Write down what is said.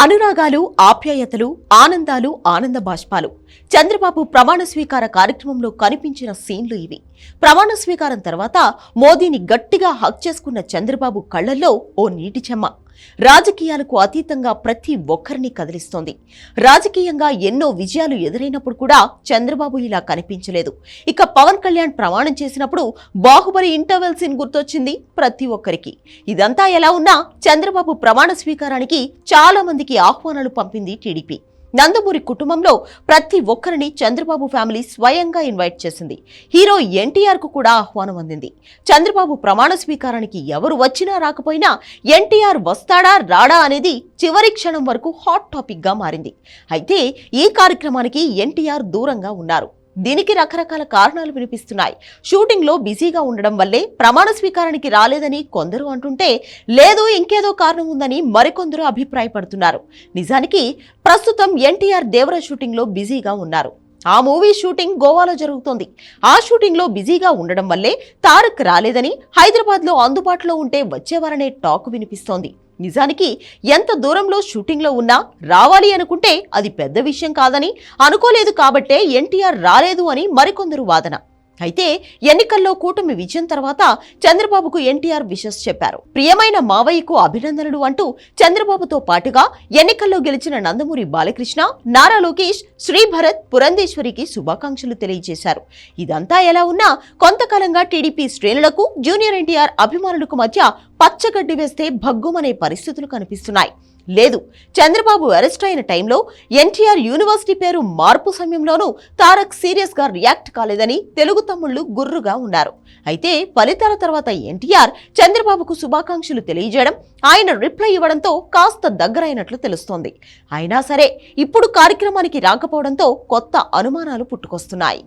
అనురాగాలు ఆప్యాయతలు ఆనందాలు ఆనంద బాష్పాలు. చంద్రబాబు ప్రమాణ స్వీకార కార్యక్రమంలో కనిపించిన సీన్లు ఇవి. ప్రమాణ స్వీకారం తర్వాత మోదీని గట్టిగా హక్ చేసుకున్న చంద్రబాబు కళ్ళల్లో ఓ నీటి చెమ్మ. రాజకీయాలకు అతీతంగా ప్రతి ఒక్కరిని కదిలిస్తోంది. రాజకీయంగా ఎన్నో విజయాలు ఎదురైనప్పుడు కూడా చంద్రబాబు ఇలా కనిపించలేదు. ఇక పవన్ కళ్యాణ్ ప్రమాణం చేసినప్పుడు బాహుబలి ఇంటర్వెల్ సీన్ గుర్తొచ్చింది ప్రతి ఒక్కరికి. ఇదంతా ఎలా ఉన్నా చంద్రబాబు ప్రమాణ స్వీకారానికి చాలా మందికి ఆహ్వానాలు పంపింది టీడీపీ. నందమూరి కుటుంబంలో ప్రతి ఒక్కరిని చంద్రబాబు ఫ్యామిలీ స్వయంగా ఇన్వైట్ చేసింది. హీరో ఎన్టీఆర్కు కూడా ఆహ్వానం అందింది. చంద్రబాబు ప్రమాణ స్వీకారానికి ఎవరు వచ్చినా రాకపోయినా ఎన్టీఆర్ వస్తాడా రాడా అనేది చివరి క్షణం వరకు హాట్ టాపిక్గా మారింది. అయితే ఈ కార్యక్రమానికి ఎన్టీఆర్ దూరంగా ఉన్నారు. దీనికి రకరకాల కారణాలు వినిపిస్తున్నాయి. షూటింగ్లో బిజీగా ఉండడం వల్లే ప్రమాణ స్వీకారానికి రాలేదని కొందరు అంటుంటే లేదు ఇంకేదో కారణం ఉందని మరికొందరు అభిప్రాయపడుతున్నారు. నిజానికి ప్రస్తుతం ఎన్టీఆర్ దేవర షూటింగ్లో బిజీగా ఉన్నారు. ఆ మూవీ షూటింగ్ గోవాలో జరుగుతోంది. ఆ షూటింగ్లో బిజీగా ఉండడం వల్లే తారక్ రాలేదని హైదరాబాద్లో అందుబాటులో ఉంటే వచ్చేవారనే టాక్ వినిపిస్తోంది. నిజానికి ఎంత దూరంలో షూటింగ్లో ఉన్నా రావాలి అనుకుంటే అది పెద్ద విషయం కాదని అనుకోలేదు కాబట్టే ఎన్టీఆర్ రాలేదు అని మరికొందరు వాదన. అయితే ఎన్నికల్లో కూటమి విజయం తర్వాత చంద్రబాబుకు ఎన్టీఆర్ విషస్ చెప్పారు. ప్రియమైన మావయ్యకు అభినందనలు అంటూ చంద్రబాబుతో పాటుగా ఎన్నికల్లో గెలిచిన నందమూరి బాలకృష్ణ నారా లోకేష్ శ్రీభరత్ పురంధేశ్వరికి శుభాకాంక్షలు తెలియజేశారు. ఇదంతా ఎలా ఉన్నా కొంతకాలంగా టీడీపీ శ్రేణులకు జూనియర్ ఎన్టీఆర్ అభిమానులకు మధ్య పచ్చగడ్డి వేస్తే భగ్గుమనే పరిస్థితులు కనిపిస్తున్నాయి. లేదు చంద్రబాబు అరెస్ట్ అయిన టైంలో ఎన్టీఆర్ యూనివర్సిటీ పేరు మార్పు సమయంలోనూ తారక్ సీరియస్గా రియాక్ట్ కాలేదని తెలుగు తమ్ముళ్ళు గుర్రుగా ఉన్నారు. అయితే ఫలితాల తర్వాత ఎన్టీఆర్ చంద్రబాబుకు శుభాకాంక్షలు తెలియజేయడం ఆయన రిప్లై ఇవ్వడంతో కాస్త దగ్గరైనట్లు తెలుస్తోంది. అయినా సరే ఇప్పుడు కార్యక్రమానికి రాకపోవడంతో కొత్త అనుమానాలు పుట్టుకొస్తున్నాయి.